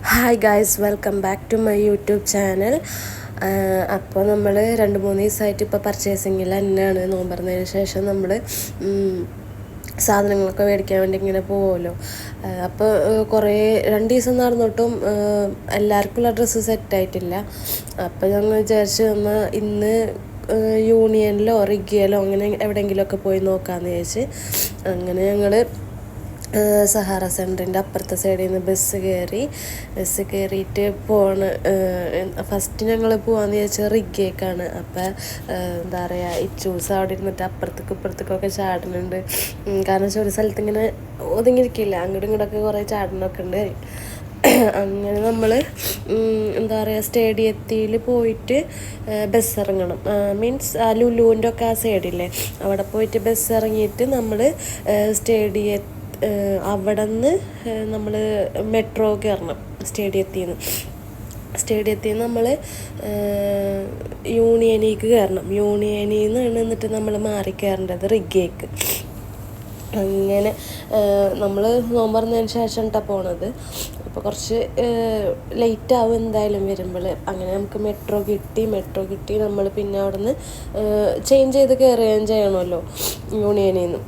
Hi guys welcome back to my YouTube channel അപ്പോൾ നമ്മൾ രണ്ട് മൂന്ന് ദിവസമായിട്ട് ഇപ്പോൾ പർച്ചേസിങ്ങിൽ തന്നെയാണ്. നോമ്പറന്നതിന് ശേഷം നമ്മൾ സാധനങ്ങളൊക്കെ മേടിക്കാൻ വേണ്ടി ഇങ്ങനെ പോകുമല്ലോ അപ്പോൾ കുറേ രണ്ട് ദിവസം നടന്നിട്ടും എല്ലാവർക്കുള്ള ഡ്രസ്സ് സെറ്റായിട്ടില്ല അപ്പോൾ ഞങ്ങൾ വിചാരിച്ചു എന്നാൽ ഇന്ന് യൂണിയനിലോ റിഗിയലോ അങ്ങനെ എവിടെയെങ്കിലുമൊക്കെ പോയി നോക്കാമെന്ന് വിചാരിച്ച് അങ്ങനെ ഞങ്ങൾ സഹാറ സെന്ററിന്റെ അപ്പുറത്തെ സൈഡിൽ നിന്ന് ബസ് കയറി ബസ് കയറിയിട്ട് പോണ്. ഫസ്റ്റ് ഞങ്ങൾ പോകാമെന്ന് ചോദിച്ചാൽ റിഗേക്കാണ് അപ്പം എന്താ പറയുക ഇച്ചൂസ് അവിടെ ഇരുന്നിട്ട് അപ്പുറത്തേക്ക് ഇപ്പുറത്തേക്കൊക്കെ ചാടുന്നുണ്ട്. കാരണം വെച്ചാൽ ഒരു സ്ഥലത്ത് ഇങ്ങനെ ഒതുങ്ങിയിരിക്കില്ല. അങ്ങോട്ടും ഇങ്ങോട്ടൊക്കെ കുറേ ചാടണമൊക്കെ ഉണ്ട്. അങ്ങനെ നമ്മൾ എന്താ പറയുക സ്റ്റേഡിയത്തിൽ പോയിട്ട് ബസ് ഇറങ്ങണം. മീൻസ് ആ ലുലുവിന്റെ ഒക്കെ ആ സൈഡില്ലേ അവിടെ പോയിട്ട് ബസ് ഇറങ്ങിയിട്ട് നമ്മൾ സ്റ്റേഡിയ അവിടെ നിന്ന് നമ്മൾ മെട്രോ കയറണം സ്റ്റേഡിയത്തിൽ നിന്ന് സ്റ്റേഡിയത്തിൽ നിന്ന് നമ്മൾ യൂണിയനിലേക്ക് കയറണം യൂണിയനിൽ നിന്ന് നിന്നിട്ട് നമ്മൾ മാറി കയറേണ്ടത് റിഗേക്ക്. അങ്ങനെ നമ്മൾ നോമ്പറന്നതിന് ശേഷം കേട്ടോ പോണത്. അപ്പോൾ കുറച്ച് ലേറ്റ് ആവും എന്തായാലും വരുമ്പോൾ അങ്ങനെ നമുക്ക് മെട്രോ കിട്ടി മെട്രോ കിട്ടി നമ്മൾ പിന്നെ അവിടെ നിന്ന് ചേഞ്ച് ചെയ്ത് കയറുകയും ചെയ്യണമല്ലോ യൂണിയനിൽ നിന്ന്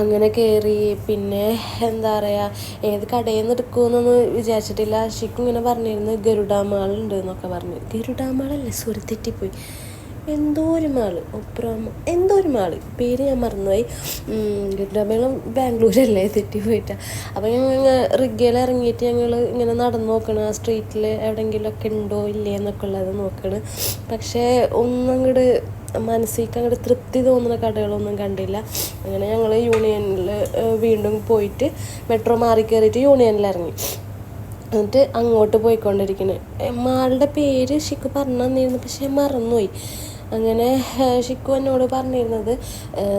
അങ്ങനെ കയറി പിന്നെ എന്താ പറയുക ഏത് കടയിൽ നിന്ന് എടുക്കുമെന്നൊന്നും വിചാരിച്ചിട്ടില്ല. ശരിക്കും ഇങ്ങനെ പറഞ്ഞിരുന്നു ഗരുഡാമാൾ ഉണ്ട് എന്നൊക്കെ പറഞ്ഞു. ഗരുഡാമാളല്ലേ? സോറി എന്തോ ഒരു മാൾ ഒപ്രാമ എന്തോ ഒരു മാൾ പേര് ഞാൻ മറന്നുപോയി. ഗരുഡാമേളം ബാംഗ്ലൂരല്ലേ? തെറ്റിപ്പോയിട്ടാണ് അപ്പോൾ ഞങ്ങൾ റിഗയിൽ ഇറങ്ങിയിട്ട് ഞങ്ങൾ ഇങ്ങനെ നടന്നു നോക്കണം. ആ സ്ട്രീറ്റിൽ എവിടെയെങ്കിലുമൊക്കെ ഉണ്ടോ ഇല്ലേ എന്നൊക്കെ ഉള്ളത് നോക്കണം. പക്ഷേ ഒന്നും അങ്ങോട്ട് മനസ്സിലേക്ക് അങ്ങോട്ട് തൃപ്തി തോന്നുന്ന കടകളൊന്നും കണ്ടില്ല. അങ്ങനെ ഞങ്ങൾ യൂണിയനിൽ വീണ്ടും പോയിട്ട് മെട്രോ മാറി കയറിയിട്ട് യൂണിയനിൽ ഇറങ്ങി എന്നിട്ട് അങ്ങോട്ട് പോയിക്കൊണ്ടിരിക്കുന്നത് മാളുടെ പേര് ഷിക്കു പറഞ്ഞു തന്നിരുന്നു. പക്ഷെ മറന്നുപോയി. അങ്ങനെ ഷിക്കു എന്നോട് പറഞ്ഞിരുന്നത്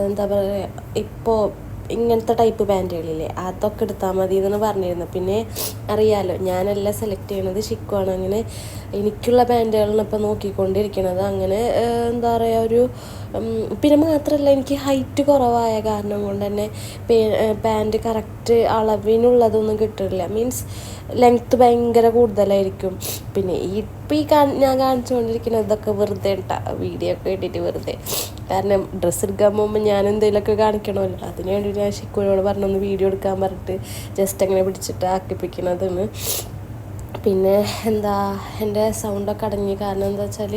എന്താ പറയുക ഇപ്പോൾ ഇങ്ങനത്തെ ടൈപ്പ് പാന്റുകളില്ലേ അതൊക്കെ എടുത്താൽ മതി എന്ന് പറഞ്ഞിരുന്നു. പിന്നെ അറിയാലോ ഞാനല്ല സെലക്ട് ചെയ്യണത് ഷിക്കുവാണ് അങ്ങനെ എനിക്കുള്ള പാന്റുകളാണ് ഇപ്പോൾ നോക്കിക്കൊണ്ടിരിക്കുന്നത് അങ്ങനെ എന്താ പറയുക ഒരു പിന്നെ മാത്രമല്ല എനിക്ക് ഹൈറ്റ് കുറവായ കാരണം കൊണ്ട് തന്നെ പാന്റ് കറക്റ്റ് അളവിനുള്ളതൊന്നും കിട്ടില്ല മീൻസ് ലെങ്ത്ത് ഭയങ്കര കൂടുതലായിരിക്കും. പിന്നെ ഇപ്പം ഈ ഞാൻ കാണിച്ചുകൊണ്ടിരിക്കുന്നത് ഇതൊക്കെ വെറുതെ ഉണ്ടാ വീഡിയോ ഒക്കെ ഇട്ടിട്ട് വെറുതെ. കാരണം ഡ്രസ്സ് എടുക്കാൻ പോകുമ്പോൾ ഞാൻ എന്തെങ്കിലുമൊക്കെ കാണിക്കണമല്ലോ. അതിന് വേണ്ടി ഞാൻ ശിക്കുവിനോട് പറഞ്ഞൊന്ന് വീഡിയോ എടുക്കാൻ പറഞ്ഞിട്ട് ജസ്റ്റ് അങ്ങനെ പിടിച്ചിട്ട് ആക്കിപ്പിക്കണതെന്ന്. പിന്നെ എന്താ എന്റെ സൗണ്ടൊക്കെ അടങ്ങി. കാരണം എന്താ വെച്ചാൽ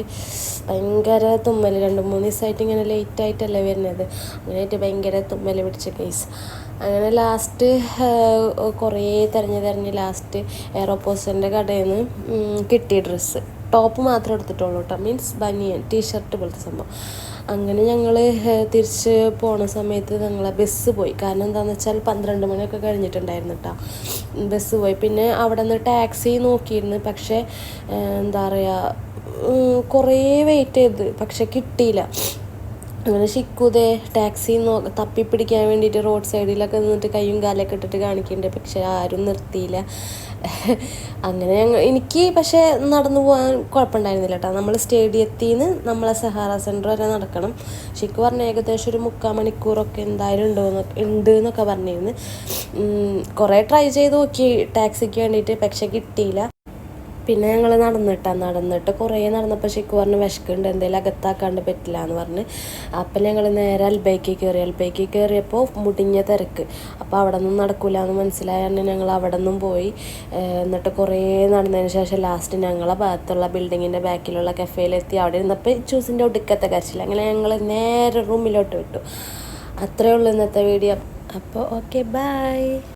ഭയങ്കര തുമ്മൽ രണ്ട് മൂന്ന് ദിവസമായിട്ട് ഇങ്ങനെ ലേറ്റ് ആയിട്ടല്ലേ വരുന്നത്. അങ്ങനെയായിട്ട് ഭയങ്കര തുമ്മൽ പിടിച്ച കേസ് അങ്ങനെ ലാസ്റ്റ് കുറേ തിരഞ്ഞ് തിരഞ്ഞ് ലാസ്റ്റ് എയറോപോസിന്റെ കടയിൽ നിന്ന് കിട്ടിയ ഡ്രസ്സ് ടോപ്പ് മാത്രമേ എടുത്തിട്ടുള്ളൂ കേട്ടോ. മീൻസ് ബനിയൻ ടീഷർട്ട് പോലത്തെ സംഭവം. അങ്ങനെ ഞങ്ങൾ തിരിച്ച് പോണ സമയത്ത് ഞങ്ങളെ ബസ് പോയി. കാരണം എന്താണെന്ന് വെച്ചാൽ പന്ത്രണ്ട് മണിയൊക്കെ കഴിഞ്ഞിട്ടുണ്ടായിരുന്നു കേട്ടോ. ബസ് പോയി. പിന്നെ അവിടെ നിന്ന് ടാക്സി നോക്കിയിരുന്നു. പക്ഷേ എന്താ പറയുക കുറേ വെയിറ്റ് ചെയ്ത്. പക്ഷെ കിട്ടിയില്ല. അങ്ങനെ ഷിക്കുതേ ടാക്സി നോ തപ്പി പിടിക്കാൻ വേണ്ടിയിട്ട് റോഡ് സൈഡിലൊക്കെ നിന്നിട്ട് കൈയും കാലൊക്കെ ഇട്ടിട്ട് കാണിക്കുന്നുണ്ട് പക്ഷെ ആരും നിർത്തിയില്ല. അങ്ങനെ ഞങ്ങൾ എനിക്ക് പക്ഷേ നടന്നു പോകാൻ കുഴപ്പമുണ്ടായിരുന്നില്ല കേട്ടോ. നമ്മൾ സ്റ്റേഡിയത്തിൽ നിന്ന് നമ്മളെ സഹാറ സെന്റർ വരെ നടക്കണം. ഷിക്ക് പറഞ്ഞ ഏകദേശം ഒരു മുക്കാൽ മണിക്കൂറൊക്കെ എന്തായാലും ഉണ്ടോ ഉണ്ട് എന്നൊക്കെ പറഞ്ഞിരുന്നു. കുറേ ട്രൈ ചെയ്ത് നോക്കി ടാക്സിക്ക് വേണ്ടിയിട്ട് പക്ഷെ കിട്ടിയില്ല. പിന്നെ ഞങ്ങൾ നടന്നിട്ടാ നടന്നിട്ട് കുറേ നടന്നപ്പോൾ ശരിക്കും പറഞ്ഞ് വിശക്കുണ്ട് എന്തെങ്കിലും അകത്താക്കാണ്ട് പറ്റില്ല എന്ന് പറഞ്ഞ്. അപ്പം ഞങ്ങൾ നേരെ അൽബൈക്ക് കയറി. അൽബൈക്ക് കയറിയപ്പോൾ മുടിഞ്ഞ തിരക്ക്. അപ്പോൾ അവിടെ നിന്നും നടക്കില്ല എന്ന് മനസ്സിലായ ഞങ്ങൾ അവിടെ നിന്നും പോയി എന്നിട്ട് കുറേ നടന്നതിന് ശേഷം ലാസ്റ്റ് ഞങ്ങളെ ഭാഗത്തുള്ള ബിൽഡിങ്ങിന്റെ ബാക്കിലുള്ള കഫേയിലെത്തി അവിടെ ഇരുന്നപ്പോൾ ചൂസിന്റെ ഒടുക്കത്തെ കരച്ചില്ല അങ്ങനെ ഞങ്ങൾ നേരെ റൂമിലോട്ട് വിട്ടു. അത്രയേ ഉള്ളൂ ഇന്നത്തെ വീഡിയോ അപ്പോൾ ഓക്കെ ബൈ